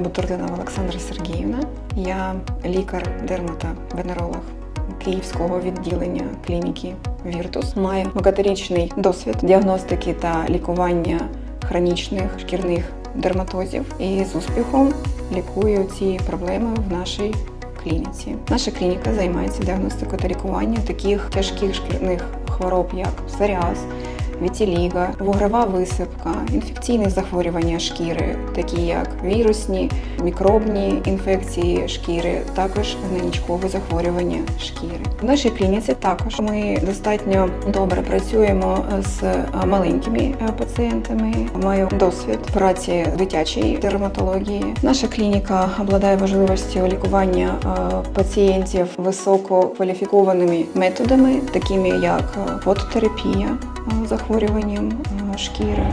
Бутурлінова Олександра Сергіївна. Я лікар-дерматовенеролог Київського відділення клініки Віртус. Маю багаторічний досвід діагностики та лікування хронічних шкірних дерматозів і з успіхом лікую ці проблеми в нашій клініці. Наша клініка займається діагностикою та лікуванням таких тяжких шкірних хвороб, як псоріаз, вітіліга, вугрова висипка, інфекційні захворювання шкіри, такі як вірусні, мікробні інфекції шкіри, також гнойничкові захворювання шкіри. В нашій клініці також ми достатньо добре працюємо з е, маленькими е, пацієнтами. Маю досвід праці в дитячій дерматології. Наша клініка обладає важливістю лікування е, пацієнтів висококваліфікованими методами, такими як фототерапія, захворюванням е, шкіри.